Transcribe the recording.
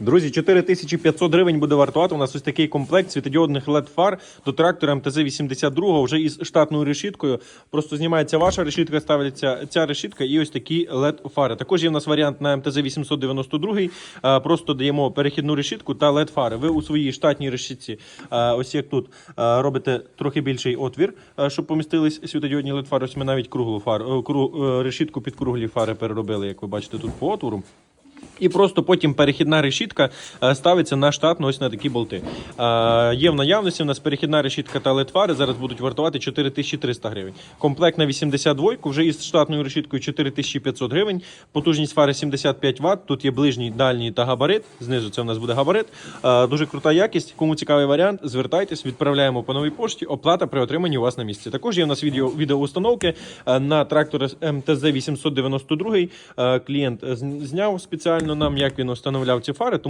Друзі, 4500 гривень буде вартувати. У нас ось такий комплект світодіодних led фар до трактора МТЗ-82 вже із штатною решіткою. Просто знімається ваша решітка, ставиться ця решітка і ось такі led фари. Також є в нас варіант на МТЗ-892. Е, Просто даємо перехідну решітку та led фари. Ви у своїй штатній решітці, е, ось як тут, е, робите трохи більший отвір, щоб помістились світодіодні led фари. Ось ми навіть круглу фару, решітку під круглі фари переробили, як ви бачите тут по отвору. І просто потім перехідна решітка е, ставиться на штатну ось на такі болти. Е, Є в наявності у нас перехідна решітка та летфари. Зараз будуть вартувати 4300 гривень. Комплект на 82 вже із штатною решіткою 4500 гривень. Потужність фари 75 Вт. Тут є ближній, дальній та габарит. Знизу це у нас буде габарит. Е, Дуже крута якість. Кому цікавий варіант, звертайтесь, відправляємо по новій пошті. Оплата при отриманні у вас на місці. Також є у нас відео відеоустановки на трактор МТЗ 892. Е, Клієнт зняв спеціально нам, як він встановляв ці фари.